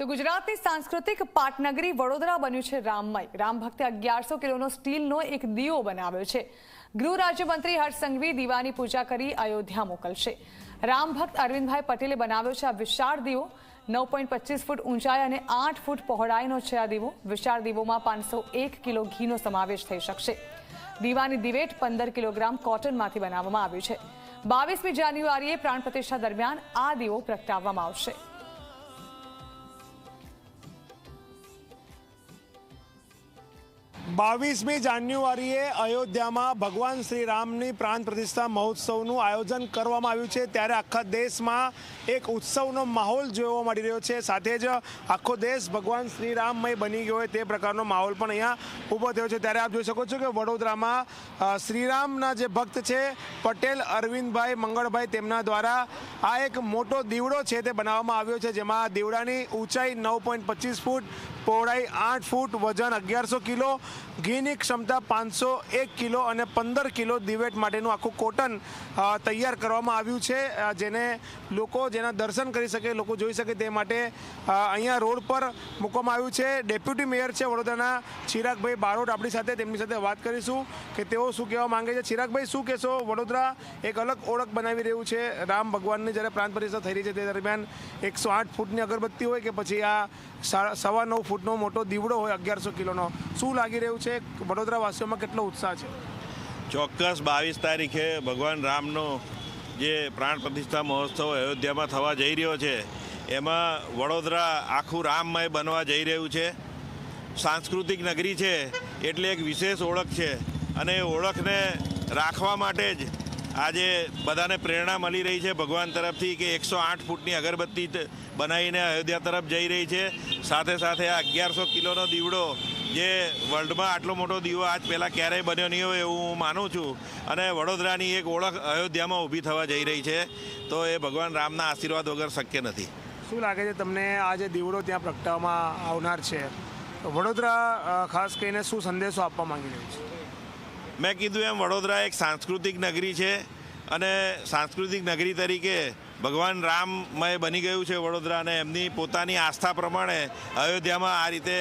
તો ગુજરાતની સાંસ્કૃતિક પાટનગરી વડોદરા બન્યું છે રામમય. રામ ભક્તે અગિયારસો કિલોનો સ્ટીલનો એક દીવો બનાવ્યો છે. ગૃહ રાજ્યમંત્રી હર્ષ સંઘવી દીવાની પૂજા કરી અયોધ્યા મોકલશે. રામ ભક્ત અરવિંદભાઈ પટેલે બનાવ્યો છે આ વિશાળ દીવો. નવ પોઈન્ટ પચીસ ફૂટ ઊંચાઈ અને આઠ ફૂટ પહોળાઈનો છે આ દીવો. વિશાળ દીવોમાં પાંચસો એક કિલો ઘીનો સમાવેશ થઈ શકશે. દીવાની દિવેટ પંદર કિલોગ્રામ કોટનમાંથી બનાવવામાં આવ્યું છે. બાવીસમી જાન્યુઆરીએ પ્રાણ પ્રતિષ્ઠા દરમિયાન આ દીવો પ્રગટાવવામાં આવશે. બાવીસમી જાન્યુઆરીએ અયોધ્યામાં ભગવાન શ્રી રામની પ્રાણ પ્રતિષ્ઠા મહોત્સવનું આયોજન કરવામાં આવ્યું છે. ત્યારે આખા દેશમાં એક ઉત્સવનો માહોલ જોવા મળી રહ્યો છે. સાથે જ આખો દેશ ભગવાન શ્રી રામમય બની ગયો હોય તે પ્રકારનો માહોલ પણ અહીંયા ઊભો થયો છે. ત્યારે આપ જોઈ શકો છો કે વડોદરામાં શ્રીરામના જે ભક્ત છે, પટેલ, અરવિંદભાઈ, મંગળભાઈ તેમના દ્વારા આ એક મોટો દીવડો છે તે બનાવવામાં આવ્યો છે, જેમાં દીવડાની ઊંચાઈ નવ ફૂટ પહોળાઈ આઠ ફૂટ, વજન અગિયારસો કિલો, ઘીની ક્ષમતા પાંચસો એક કિલો અને પંદર કિલો દિવેટ માટેનું આખું કોટન તૈયાર કરવામાં આવ્યું છે. જેને લોકો જેના દર્શન કરી શકે, લોકો જોઈ શકે તે માટે અહીંયા રોડ પર મૂકવામાં આવ્યું છે. ડેપ્યુટી મેયર છે વડોદરાના ચિરાગભાઈ બારોટ. આપણી સાથે તેમની સાથે વાત કરીશું કે તેઓ શું કહેવા માંગે છે. ચિરાગભાઈ, શું કહેશો? વડોદરા એક અલગ ઓળખ બનાવી રહ્યું છે. રામ ભગવાનની જ્યારે પ્રાંત પરિષદ થઈ રહી છે, તે દરમિયાન એકસો આઠ ફૂટની અગરબત્તી હોય કે પછી આ સવા નવ ફૂટનો મોટો દીવડો હોય અગિયારસો કિલોનો. શું લાગી રહ્યું છે? વડોદરા વાસીઓમાં કેટલો ઉત્સાહ છે? ચોક્કસ બાવીસ તારીખે ભગવાન રામનો જે પ્રાણ પ્રતિષ્ઠા મહોત્સવ અયોધ્યામાં થવા જઈ રહ્યો છે, એમાં વડોદરા આખું રામમય બનવા જઈ રહ્યું છે. સાંસ્કૃતિક નગરી છે, એટલે એક વિશેષ ઓળખ છે. અને એ ઓળખને રાખવા માટે જ આજે બધાને પ્રેરણા મળી રહી છે ભગવાન તરફથી કે એકસો આઠ ફૂટની અગરબત્તી બનાવીને અયોધ્યા તરફ જઈ રહી છે. સાથે સાથે આ અગિયારસો કિલોનો દીવડો જે વર્લ્ડમાં આટલો મોટો દીવો આજ પહેલાં ક્યારેય બન્યો નહીં હોય એવું હું માનું છું. અને વડોદરાની એક ઓળખ અયોધ્યામાં ઊભી થવા જઈ રહી છે. તો એ ભગવાન રામના આશીર્વાદ વગર શક્ય નથી. શું લાગે છે તમને આ જે દીવડો ત્યાં પ્રગટાવવામાં આવનાર છે? વડોદરા ખાસ કરીને શું સંદેશો આપવા માંગી રહ્યું છે? મેં કીધું એમ, વડોદરા એક સાંસ્કૃતિક નગરી છે અને સાંસ્કૃતિક નગરી તરીકે ભગવાન રામમય બની ગયું છે વડોદરા અને એમની પોતાની આસ્થા પ્રમાણે અયોધ્યામાં આ રીતે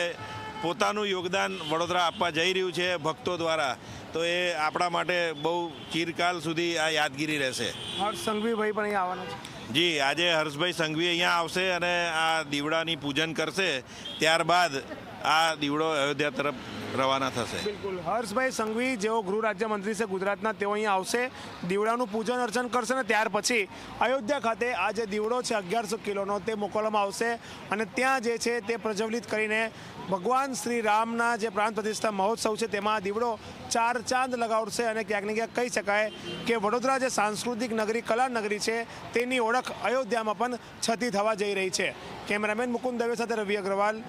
પોતાનું યોગદાન વડોદરા આપવા જઈ રહ્યું છે ભક્તો દ્વારા. તો એ આપણા માટે બહુ ચિરકાલ સુધી આ યાદગીરી રહેશે. હર્ષ સંઘવીભાઈ પણ અહીંયા આવવાના છે. જી, આજે હર્ષભાઈ સંઘવી અહીંયા આવશે અને આ દીવડાની પૂજન કરશે. ત્યારબાદ આ દીવડો અયોધ્યા તરફ રવાના થશે. બિલકુલ. હર્ષભાઈ સંઘવી જેઓ ગૃહ રાજ્યમંત્રી છે, ગુજરાતના, તેઓ અહીંયા આવશે, દીવડાનું પૂજન અર્ચન કરશે ને ત્યાર પછી અયોધ્યા ખાતે આ જે દીવડો છે, અગિયારસો કિલોનો, તે મોકલવામાં આવશે અને ત્યાં જે છે, તે પ્રજ્વલિત કરીને ભગવાન શ્રી રામના જે પ્રાણ પ્રતિષ્ઠા મહોત્સવ છે, તેમાં દીવડો ચાર ચાંદ લગાવશે અને ક્યાંક ને ક્યાંક કહી શકાય કે વડોદરા જે સાંસ્કૃતિક નગરી, કલા નગરી છે, તેની ઓળખ અયોધ્યામાં પણ છતી થવા જઈ રહી છે. કેમેરામેન મુકુંદ દવે સાથે રવિ અગ્રવાલ